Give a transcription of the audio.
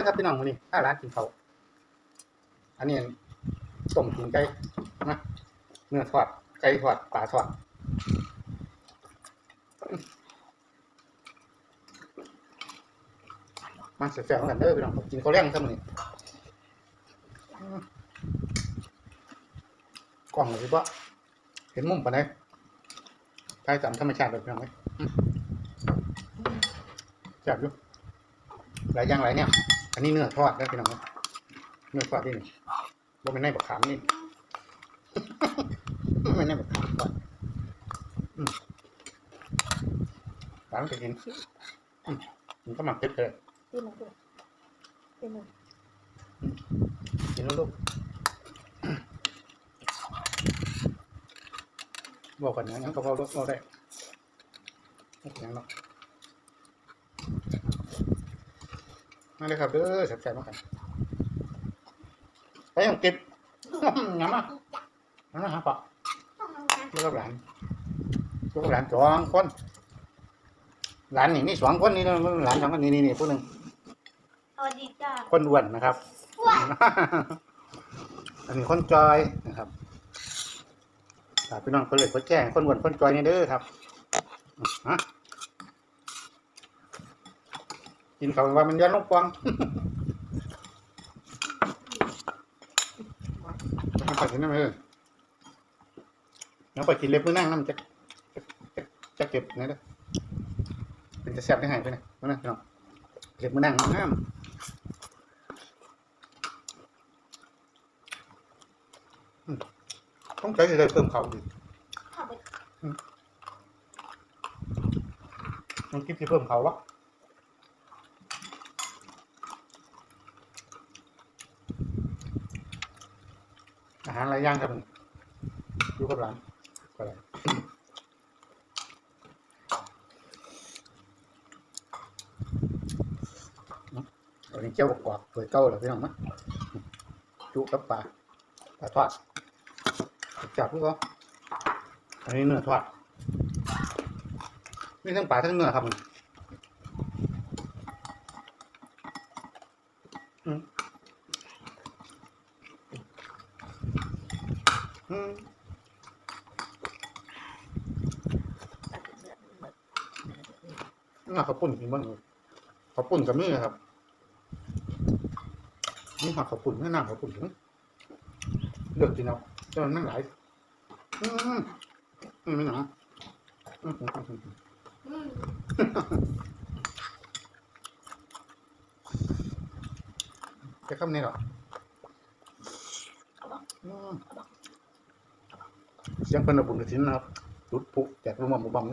้อครับพี่น้องวันนี้ถ้าร้านกินเขาอันนี้ต้มกินไก่นะเนื้อทอดไก่ทอดปลาทอดมาเสียๆกันเด้อพี่น้องกินข้าวแรงซะมื้อนี้กล่องเลยสิบ่เห็นมุมปานใดใช้ตามธรรมชาติแบบพี่น้ไหมอืมแซ่บอยู่หลายอย่างหลายเนี่ย อันนี้เนื้อทอดได้อพี่น้องเอ้ยเนื้อทอดนี่นี่บ่เป็นในบักขามนี่ไม่ในบักขามทอดอืมร้านจะกินอืมมันก็หมักเผ็ดเลยตีมันด้วยตีมันกินแล้วลูกบอกกันนะงั้นก็พอลูกเราได้ไม่เสียงหรอก มาเลยครับเด้อแซ่บๆมากันไปยังเก็บงามอะนั่นนะฮะปะลูกกับหลานลูกกับหลานสองคนหลานนี่นี่สองคนนี่นะหลานสองคนนี่นี่นี่ผู้หนึ่งสวัสดีจ้าคนอ้วนนะครับอันนี้คนจอยนะครับฝากพี่น้องคนเล็กคนแจ้งคนอ้วนคนจอยนี่เด้อครับฮะ กินเขาวว่ามันย้อนลงกวางมันไปกินน้ำเออแล้วไปกินเล็บมือนั่งน้ำจะจะจะจะเก็บไงเด้อเป็นจะแซ่บได้หายไปไหนมานั่งพี่น้องเล็บมือนั่งน้ำต้องใช้อะไรเพิ่มเขาอีกขับไปต้องคิดที่เพิ่มเขาวะ อาหารหลายอย่างครับดูกับร้านก็ได้อันนี้เจ้ากรอบเปิดเก้าเหรอพี่น้องมั้ยจุกับปลาปลาทอดจับพวกเขาอันนี้เนื้อทอดมีทั้งปลาทั้งเนื้อครับอืมอืม น่าข้าวปุ้นกินบ้างเลยข้าวปุ้นกับมือครับ นี่หักข้าวปุ้นไม่น่าข้าวปุ้นถึงเลือกกินเอาเจนนั่งหลายอืมอืมไม่หนาอืมอืมอืมอืมอืมจะคำนี้หรออืม เสียงเพิ่นเอาบุญกระถินนะครับรุดผุแจกลูกหมอมบุบัง